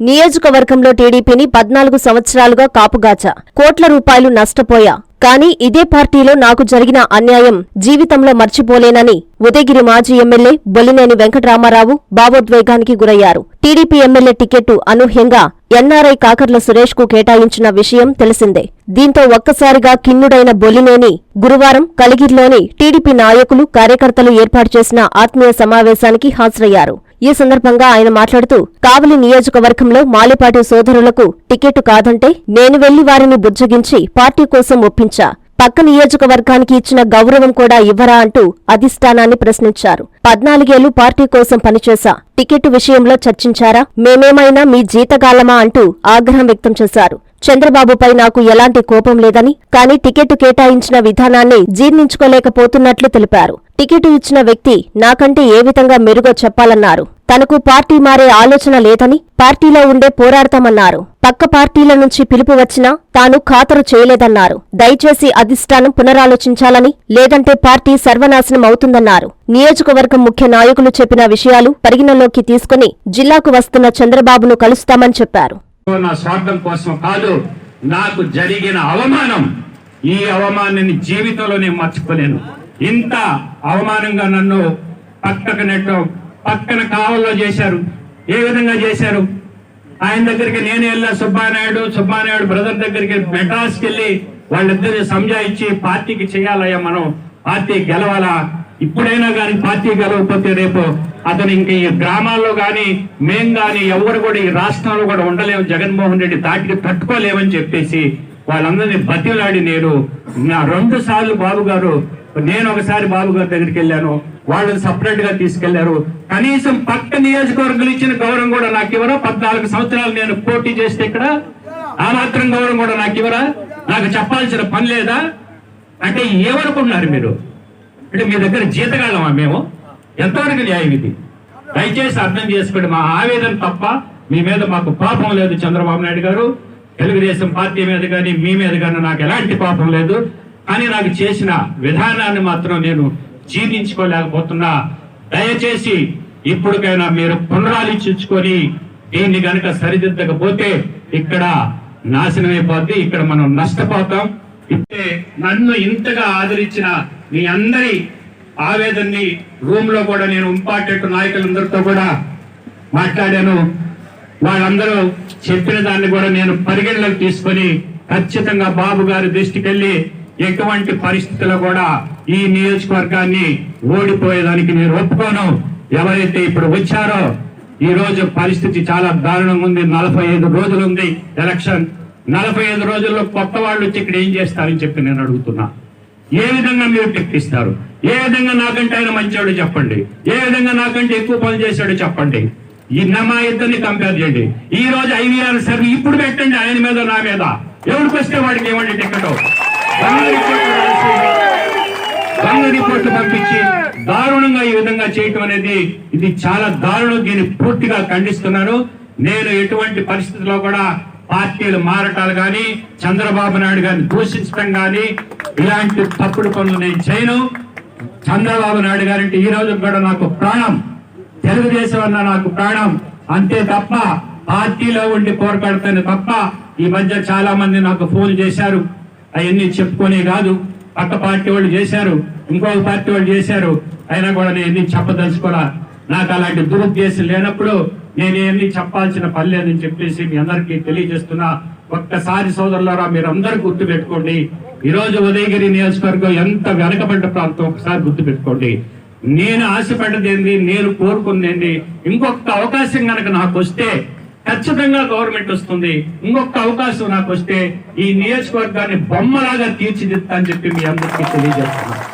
నియోజకవర్గంలో టీడీపీని పద్నాలుగు సంవత్సరాలుగా కాపుగాచా. కోట్ల రూపాయలు నష్టపోయా. కానీ ఇదే పార్టీలో నాకు జరిగిన అన్యాయం జీవితంలో మర్చిపోలేనని ఉదయగిరి మాజీ ఎమ్మెల్యే బొల్లినేని వెంకటరామారావు భావోద్వేగానికి గురయ్యారు. టీడీపీ ఎమ్మెల్యే టికెట్టు అనూహ్యంగా ఎన్ఆర్ఐ కాకర్ల సురేష్కు కేటాయించిన విషయం తెలిసిందే. దీంతో ఒక్కసారిగా కిన్నుడైన బొల్లినేని గురువారం కలిగిరిలోని టీడీపీ నాయకులు కార్యకర్తలు ఏర్పాటు చేసిన ఆత్మీయ సమావేశానికి హాజరయ్యారు. ఈ సందర్భంగా ఆయన మాట్లాడుతూ కావలి నియోజకవర్గంలో మాలిపాటి సోదరులకు టికెట్టు కాదంటే నేను వెళ్ళి వారిని బుజ్జగించి పార్టీ కోసం ఒప్పించా పక్క నియోజకవర్గానికి ఇచ్చిన గౌరవం కూడా ఇవ్వరా అంటూ అధిష్టానాన్ని ప్రశ్నించారు. పద్నాలుగేళ్ళు పార్టీ కోసం పనిచేశా. టికెట్ విషయంలో చర్చించారా? మేమేమైనా మీ జీతగాలమా అంటూ ఆగ్రహం వ్యక్తం చేశారు. చంద్రబాబుపై నాకు ఎలాంటి కోపం లేదని కానీ టికెట్టు కేటాయించిన విధానాన్ని జీర్ణించుకోలేకపోతున్నట్లు తెలిపారు. టికెట్టు ఇచ్చిన వ్యక్తి నాకంటే ఏ విధంగా మెరుగో చెప్పాలన్నారు. తనకు పార్టీ మారే ఆలోచన లేదని పార్టీలో ఉండే పోరాడతామన్నారు. పక్క పార్టీల నుంచి పిలుపు వచ్చినా తాను ఖాతరు చేయలేదన్నారు. దయచేసి అధిష్టానం పునరాలోచించాలని లేదంటే పార్టీ సర్వనాశనం అవుతుందన్నారు. నియోజకవర్గం ముఖ్య నాయకులు చెప్పిన విషయాలు పరిగణలోకి తీసుకుని జిల్లాకు వస్తున్న చంద్రబాబును కలుస్తామని చెప్పారు. నా స్వార్థం కోసం కాదు నాకు జరిగిన అవమానం. ఈ అవమానాన్ని జీవితంలో నేను మర్చిపోలేను. ఇంత అవమానంగా నన్ను పక్కకు నెట్టం పక్కన కావల్లో చేశారు. ఏ విధంగా చేశారు? ఆయన దగ్గరికి నేను వెళ్ళా సుబ్బానాయుడు సుబ్బానాయుడు బ్రదర్ దగ్గరికి మెడ్రాస్కి వెళ్ళి వాళ్ళిద్దరిని సంజాయించి పార్టీకి చేయాలయ్యా మనం. పార్టీ గెలవాలా? ఇప్పుడైనా కానీ పార్టీ గెలవకపోతే రేపు అతను ఇంక ఈ గ్రామాల్లో కానీ మేం కానీ ఎవరు కూడా ఈ రాష్ట్రంలో కూడా ఉండలేము. జగన్మోహన్ రెడ్డి దాటికి తట్టుకోలేమని చెప్పేసి వాళ్ళందరినీ బతిలాడి నేను నా రెండు సార్లు బాబు గారు నేను ఒకసారి బాబు గారి దగ్గరికి వెళ్ళాను. వాళ్ళని సపరేట్గా తీసుకెళ్ళారు. కనీసం పక్క నియోజకవర్గాలు ఇచ్చిన గౌరవం కూడా నాకు ఇవ్వరా? పద్నాలుగు సంవత్సరాలు నేను పోటీ చేస్తే ఇక్కడ ఆ మాత్రం గౌరవం కూడా నాకు ఇవ్వరా? నాకు చెప్పాల్సిన పని లేదా? అంటే ఏమనుకుంటున్నారు మీరు? అంటే మీ దగ్గర జీతగాళ్ళమా మేము? ఎంతవరకు న్యాయం ఇది? దయచేసి అర్థం చేసుకోండి. మా ఆవేదన తప్ప మీ మీద మాకు పాపం లేదు చంద్రబాబు నాయుడు గారు. తెలుగుదేశం పార్టీ మీద కానీ మీ మీద కానీ నాకు ఎలాంటి పాపం లేదు. కానీ నాకు చేసిన విధానాన్ని మాత్రం నేను జీర్ణించుకోలేకపోతున్నా దయచేసి ఇప్పటికైనా మీరు పునరాలోచించుకొని దీన్ని కనుక సరిదిద్దకపోతే ఇక్కడ నాశనం అయిపోద్ది ఇక్కడ మనం నష్టపోతాం. ఇప్పుడే నన్ను ఇంతగా ఆదరించిన మీ అందరి ఆవేదన్ని రూమ్లో కూడా నేను ఇంపార్టెంట్ నాయకులందరితో కూడా మాట్లాడాను. వాళ్ళందరూ చెప్పిన దాన్ని కూడా నేను పరిగణలోకి తీసుకొని ఖచ్చితంగా బాబు గారి దృష్టికి వెళ్ళి ఎటువంటి పరిస్థితుల్లో కూడా ఈ నియోజకవర్గాన్ని ఓడిపోయేదానికి నేను ఒప్పుకోను. ఎవరైతే ఇప్పుడు వచ్చారో ఈ రోజు పరిస్థితి చాలా దారుణంగా ఉంది. నలభై ఐదు రోజులు ఉంది ఎలక్షన్. నలభై ఐదు రోజుల్లో కొత్త వాళ్ళు వచ్చి ఇక్కడ ఏం చేస్తారని చెప్పి నేను అడుగుతున్నా. ఏ విధంగా మీరు టెక్కిస్తారు ఏ విధంగా నాకంటే ఆయన మంచివాడు చెప్పండి. ఏ విధంగా నాకంటే ఎక్కువ పనులు చేశాడో చెప్పండి. ఈ నా మా ఇద్దరిని కంపేర్ చేయండి. ఈ రోజు ఐవీఆర్ సర్వీ ఇప్పుడు పెట్టండి ఆయన మీద నా మీద. ఎవరికి వస్తే వాడికి ఇవ్వండి టికెట్ దొంగ రిపోర్ట్లు పంపించి దారుణంగా ఈ విధంగా చేయటం అనేది ఇది చాలా దారుణం. దీన్ని పూర్తిగా ఖండిస్తున్నాను. నేను ఎటువంటి పరిస్థితుల్లో కూడా పార్టీలు మారటాలు కానీ చంద్రబాబు నాయుడు గారిని దూషించడం కానీ ఇలాంటి తప్పుడు పనులు నేను చేయను. చంద్రబాబు నాయుడు గారంటే ఈ రోజు కూడా నాకు ప్రాణం. తెలుగుదేశం అన్న నాకు ప్రాణం. అంతే తప్ప పార్టీలో ఉండి పోరాడతాను తప్ప ఈ మధ్య చాలా మంది నాకు ఫోన్ చేశారు. అవన్నీ చెప్పుకునే కాదు. పక్క పార్టీ వాళ్ళు చేశారు ఇంకొక పార్టీ వాళ్ళు చేశారు. అయినా కూడా నేను ఎన్ని చెప్పదలుచుకోరా నాకు అలాంటి దురుద్దేశం లేనప్పుడు నేనేమి చెప్పాల్సిన పని లేదని చెప్పేసి మీ అందరికీ తెలియజేస్తున్నా. ఒక్కసారి సోదరులారా మీరు అందరూ గుర్తు పెట్టుకోండి. ఈరోజు ఉదయగిరి నియోజకవర్గం ఎంత వెనకబడ్డ ప్రాంతం ఒకసారి గుర్తు పెట్టుకోండి. నేను ఆశపడ్డదేంది నేను కోరుకుంది ఇంకొక అవకాశం కనుక నాకు వస్తే ఖచ్చితంగా గవర్నమెంట్ వస్తుంది. ఇంకొక అవకాశం నాకు వస్తే ఈ నియోజకవర్గాన్ని బొమ్మలాగా తీర్చిదిద్దా అని చెప్పి మీ అందరికీ తెలియజేస్తున్నాను.